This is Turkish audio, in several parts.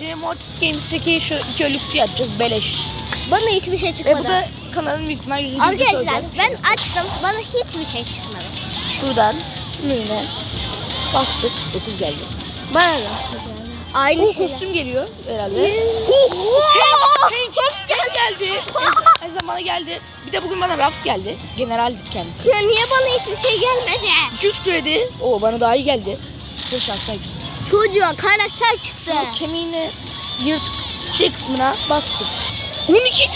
Şimdi Mortis Games'teki şu iki ölü kutuyu açacağız beleş. Bana hiçbir şey Ve çıkmadı. bu da kanalın büyük ihtimal 100. videosu Arkadaşlar olacak. ben Şurası. açtım. Bana hiçbir şey çıkmadı. Şuradan sümüğüne bastık. 9 geldi. Bana da. Aynı Bu şeyler. kostüm geliyor herhalde. Oo! Hank, Hank geldi. Her zamana geldi. Bir de bugün bana Ruffs geldi. General kendisi. Ya niye bana hiçbir şey gelmedi? 200 kredi. Oo bana daha iyi geldi. Size şanslar Çocuğa karakter çıktı. Şu kemiğini yırtık şey kısmına bastık. 12.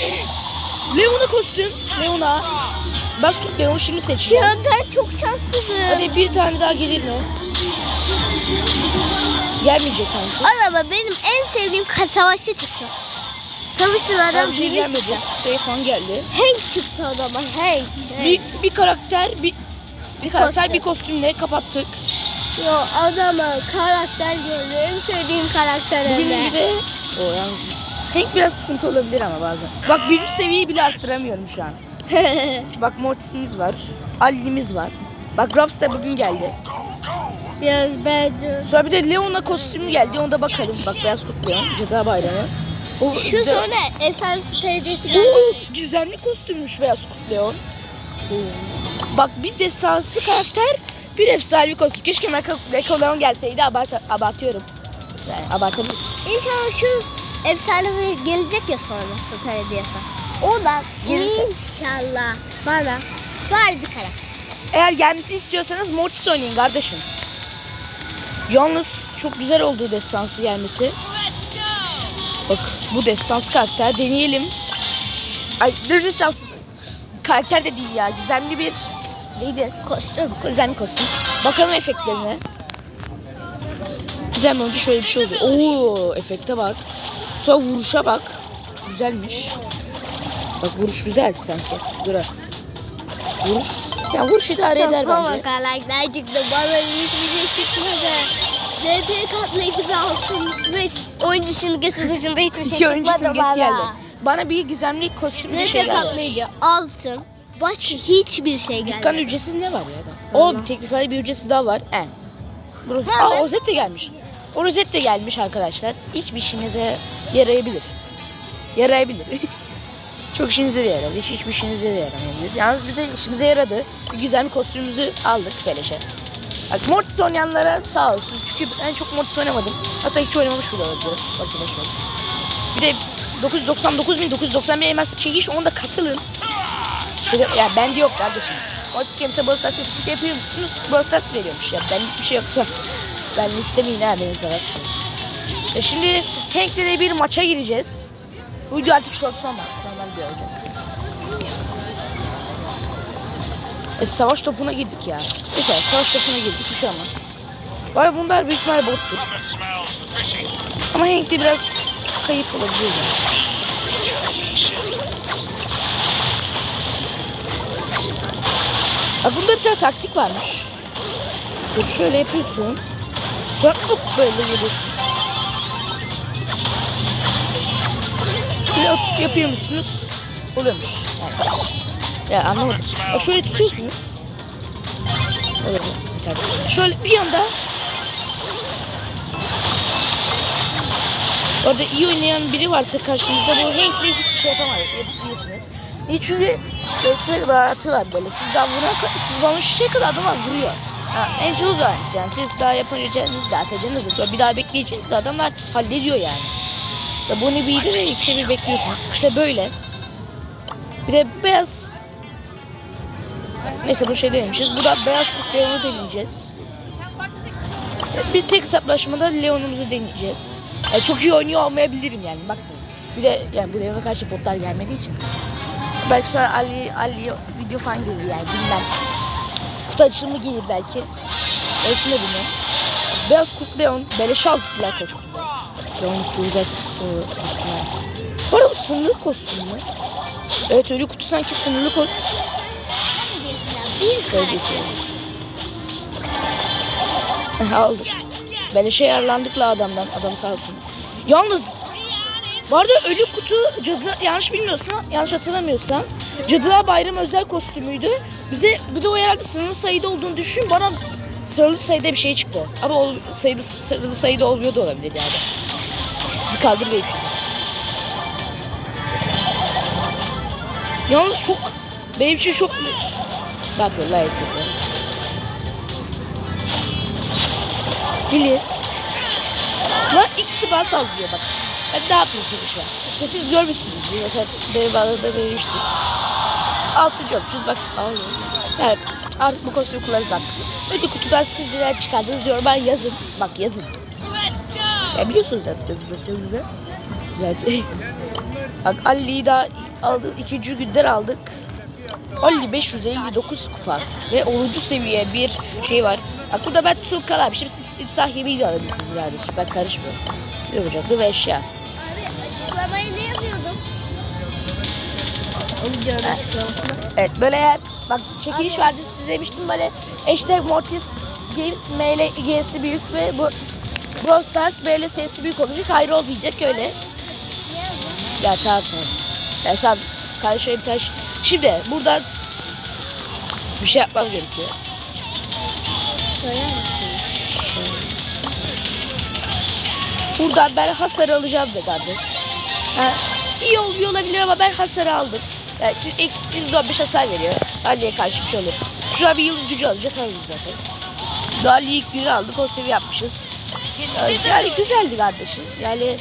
Leon'a kostüm. Leon'a. Basket Leon şimdi seçeceğim. Ya ben çok şanssızım. Hadi bir tane daha gelir mi? Gelmeyecek kanka. Araba benim en sevdiğim savaşçı çıktı. Savaşçılardan Bir şey biri gelmedi. çıktı. Stefan geldi. Hank çıktı o zaman. Hank. Hank. Bir, bir karakter, bir bir karakter, kostüm. bir kostümle kapattık. Yo adama karakter gördü. En sevdiğim karakter Bugün öyle. bir de o yalnız Hank biraz sıkıntı olabilir ama bazen. Bak birinci seviyeyi bile arttıramıyorum şu an. Bak Mortis'imiz var. Ali'miz var. Bak Ruffs da bugün geldi. Biraz bence. Sonra bir de Leon'a kostümü geldi. Ona bakalım. Bak beyaz kurt Leon. Cadı Bayramı. O Şu güzel- sonra efsanesi TC'si geldi. Oo, gizemli kostümmüş beyaz kurt Leon. Bak bir destansı karakter, bir efsanevi kostüm. Keşke Leon gelseydi. Abart abartıyorum. Yani abartabilirim. İnşallah şu efsanevi gelecek ya sonrası TC'si. Ondan Gelirse. inşallah bana var bir karakter. Eğer gelmesini istiyorsanız Mortis oynayın kardeşim. Yalnız çok güzel oldu destansı gelmesi. Bak bu destansı karakter deneyelim. Ay destansı karakter de değil ya. Gizemli bir neydi? Kostüm. Gizemli kostüm. Bakalım efektlerine. Gizemli olunca şöyle bir şey oluyor. Oo efekte bak. Sonra vuruşa bak. Güzelmiş. Bak vuruş güzel sanki. Dur. Vuruş. Ya vuruş idare eder bence. karakter çıktı. Bana hiçbir şey çıkmadı. DP katlayıcı bir altın ve oyuncu simgesi dışında hiçbir şey İki oyuncu çıkmadı simgesi bana. geldi. Bana bir gizemli kostüm bir şey DP geldi. katlayıcı altın. Başka hiçbir şey Dükkan gelmedi. ücretsiz ne var ya? O bir teklif bir ücretsiz daha var. En. Burası, aa rozet de gelmiş. O rozet de gelmiş arkadaşlar. Hiçbir işinize yarayabilir. Yarayabilir. Çok işinize de yarar. Hiç hiçbir işinize de yaramayabilir. Yalnız bize işimize yaradı. Bir güzel bir kostümümüzü aldık beleşe. Bak Mortis oynayanlara sağ olsun. Çünkü ben çok Mortis oynamadım. Hatta hiç oynamamış bile olabilirim. Varsa boş. Bir de 999.991 elmas çekiş ona da katılın. Şöyle, ya bende yok kardeşim. Mortis Games'e Brawl Stars etkinlik yapıyor musunuz? Brawl veriyormuş ya. Benlik bir şey yoksa. Ben istemeyin ha beni sever. E şimdi Hank'le de bir maça gireceğiz. Bu video artık short olmaz. Normal bir olacak. E, savaş topuna girdik ya. Neyse savaş topuna girdik bir şey olmaz. Vay bunlar büyük ihtimalle bottur. Ama Hank de biraz kayıp olabilir. Bak bunda bir tane taktik varmış. Dur şöyle yapıyorsun. Sonra böyle geliyorsun. Böyle yap- yapıyor musunuz? Oluyormuş. Yani. Ya anlamadım. Bak şöyle tutuyorsunuz. Oluyor. Tabii. Şöyle bir anda Orada iyi oynayan biri varsa karşınızda bu Hank'le hiçbir şey yapamayabilirsiniz. Niye? Çünkü sürekli atıyorlar böyle. Siz daha vurana, siz bana şişe kadar adamlar vuruyor. Ha, Angel da aynısı yani. Siz daha yapabileceğiniz de atacaksınız da sonra bir daha bekleyeceksiniz adamlar hallediyor yani. Ya bu ne bir de ikide bir bekliyorsunuz. İşte böyle. Bir de beyaz Neyse bu şey denemişiz. Bu da beyaz kurt deneyeceğiz. Bir tek hesaplaşmada Leon'umuzu deneyeceğiz. Yani çok iyi oynuyor olmayabilirim yani bakmayın. Bir de yani bu Leon'a karşı botlar gelmediği için. Belki sonra Ali, Ali video falan gelir yani bilmem. Kutu açılımı gelir belki. Öylesine bilmiyorum. Beyaz kurt Leon. Beleşe aldık Black kostümü. Leon'un kutusu kostümü. Bu arada bu sınırlı kostüm mü? Evet öyle kutu sanki sınırlı kostüm. Bir karakter. Aldık. Beleşe yarlandık la adamdan. Adam sağ olsun. Yalnız bu arada ölü kutu cadı yanlış bilmiyorsam yanlış hatırlamıyorsam Cadılar Bayramı özel kostümüydü. Bize bir de o herhalde sınırlı sayıda olduğunu düşün bana sınırlı sayıda bir şey çıktı. Ama o sayıda sınırlı sayıda olmuyor da olabilir yani. Bizi kaldır benim şimdi. Yalnız çok benim için çok bak vallahi kötü. Lili. Lan ikisi bana saldırıyor bak. Ben ne yapayım çalışma. İşte siz görmüşsünüz. Zaten benim arada demiştim. Altıncı olmuşuz bak. Yani artık bu kostümü kullanırız bak. Ödül kutudan siz neler çıkardınız yorumlar yazın. Bak yazın. Ya biliyorsunuz zaten yazıda sebebi. Zaten. Bak Ali'yi daha aldık. ikinci günden aldık. Ali 559 kupa ve 10. seviye bir şey var. Bak burada ben Tuğkan almışım. Siz timsah yemeği de alabilirsiniz kardeşim. Ben karışmıyorum. Bir ocaklı ve eşya. Ne videonun açıklamasında. Evet böyle eğer bak çekiliş vardı size demiştim böyle hashtag Mortis Games M ile G'si büyük ve bu Brawl Stars M ile S'si büyük olacak. Hayır olmayacak öyle. Ya tamam tamam. Ya tamam. Karşıya bir taş. Şimdi buradan bir şey yapmam gerekiyor. Söyler? Buradan ben hasar alacağım dedi anne. Ha, iyi oluyor olabilir ama ben hasar aldım. Yani eksi 115 hasar veriyor. Ali'ye karşı bir şey olur. Şu an bir yıldız gücü alacak alırız zaten. Daha ilk günü aldık o seviye yapmışız. Yani, yani güzeldi kardeşim. Yani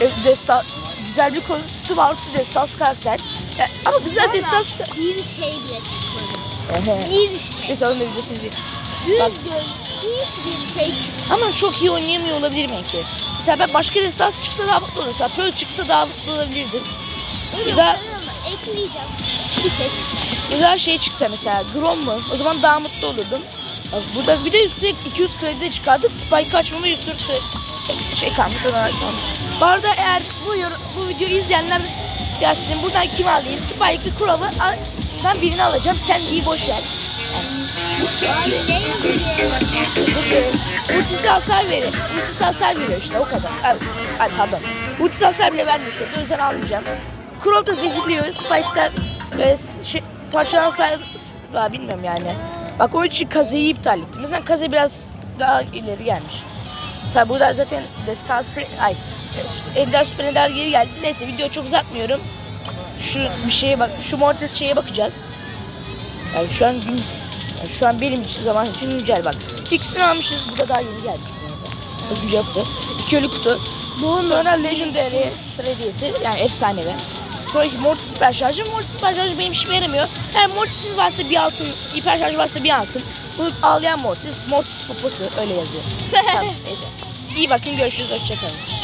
e, destan, güzel bir kostüm artı destans karakter. Ya, ama güzel destans... Bir şey bile çıkmadı. Bir şey. Neyse onu da biliyorsunuz. Düz Bak. Hiçbir şey çıkmadı. Ama çok iyi oynayamıyor olabilirim belki. Mesela ben başka destans çıksa daha mutlu olurum. Mesela Pearl çıksa daha mutlu olabilirdim. Öyle da- ekleyeceğim. Hiçbir şey çıkmadı. Güzel şey çıksa mesela Grom mu? O zaman daha mutlu olurdum. Bak Burada bir de üstüne 200 kredi de çıkardık. Spike açmama 104 kredi şey kalmış ona kalmış. Bu arada eğer bu yor- bu videoyu izleyenler yazsın buradan kim alayım? Spike'ı Crow'u al- ben birini alacağım. Sen iyi boş ver. Abi ne yazıyor? Ultisi hasar verir. Ultisi hasar veriyor işte o kadar. Ay, ay pardon. Ultisi hasar bile vermiyorsa o yüzden almayacağım. Crow da zehirliyor. Spike'da böyle şey, parçalan say... Bilmiyorum yani. Bak o için Kaze'yi iptal ettim. Mesela Kaze biraz daha ileri gelmiş. Tabi burada zaten Destans ay Ender Süper Ender geri geldi. Neyse video çok uzatmıyorum. Şu bir şeye bak, şu Mortis şeye bakacağız. Yani şu an gün, yani şu an benim için zaman için güncel bak. İkisini almışız. Bu da daha yeni gelmiş. Az önce yoktu. İki ölü kutu. Bu sonra Legendary Stradiyesi yani efsanevi. Sonraki Mortis hiper şarjı. Mortis hiper şarjı benim işime yaramıyor. Eğer Mortis'in varsa bir altın, hiper şarjı varsa bir altın. Bu ağlayan Mortis, Mortis poposu öyle yazıyor. tamam, neyse. İyi bakın görüşürüz. Hoşçakalın.